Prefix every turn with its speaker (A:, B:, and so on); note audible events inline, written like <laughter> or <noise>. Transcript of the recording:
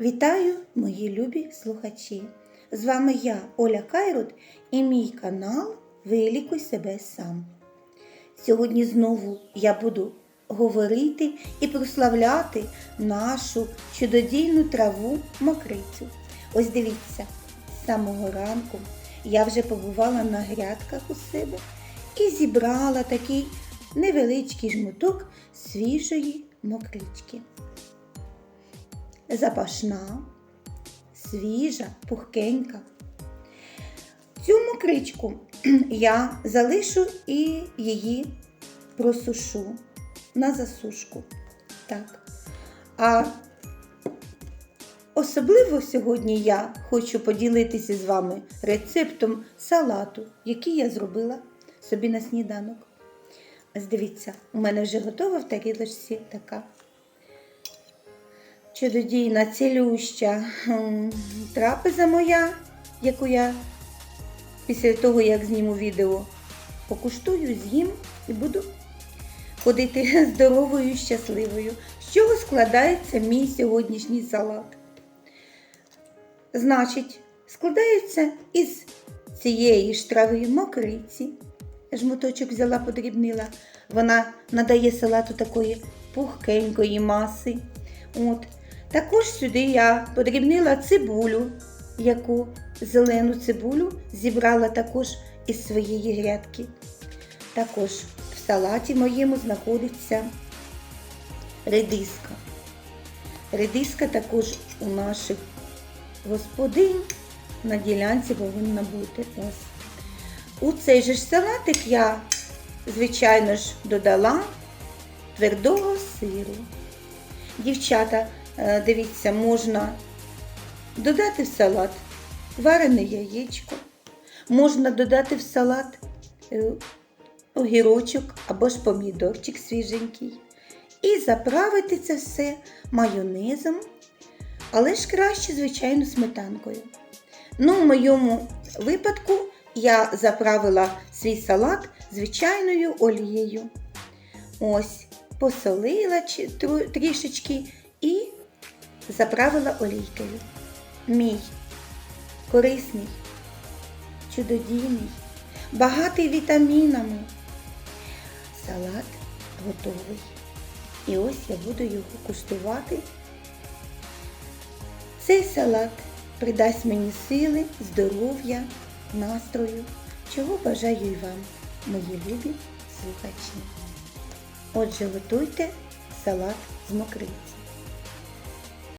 A: Вітаю, мої любі слухачі! З вами я, Оля Кайрут, і мій канал Вилікуй себе сам. Сьогодні знову я буду говорити і прославляти нашу чудодійну траву мокрицю. Ось дивіться, з самого ранку я вже побувала на грядках у себе і зібрала такий невеличкий жмуток свіжої мокрички запашна, свіжа, пухкенька. Цю мокричку <clears throat> я залишу і її просушу на засушку. Так. А особливо сьогодні я хочу поділитися з вами рецептом салату, який я зробила собі на сніданок. Дивіться, у мене вже готова в тарілочці така чудодійна, цілюща трапеза моя, яку я після того, як зніму відео, покуштую, з'їм і буду ходити <laughs> здоровою і щасливою. З чого складається мій сьогоднішній салат? Значить, складається із цієї ж трави мокриці. Жмуточок взяла, подрібнила. Вона надає салату такої пухкенької маси. От. Також сюди я подрібнила цибулю, яку зелену цибулю зібрала також із своєї грядки. Також в салаті моєму знаходиться редиска. Редиска також у наших господинь на ділянці повинна бути. Ось. У цей же ж салатик я, звичайно ж, додала твердого сиру. Дівчата, дивіться, можна додати в салат варене яєчко, можна додати в салат е, огірочок або ж помідорчик свіженький. І заправити це все майонезом, але ж краще, звичайно, сметанкою. Ну, в моєму випадку я заправила свій салат звичайною олією. Ось посолила трішечки і заправила олійкою. Мій корисний, чудодійний, багатий вітамінами. Салат готовий. І ось я буду його куштувати. Цей салат придасть мені сили, здоров'я, настрою, чого бажаю і вам, мої любі слухачі. Отже, готуйте салат з мокриці.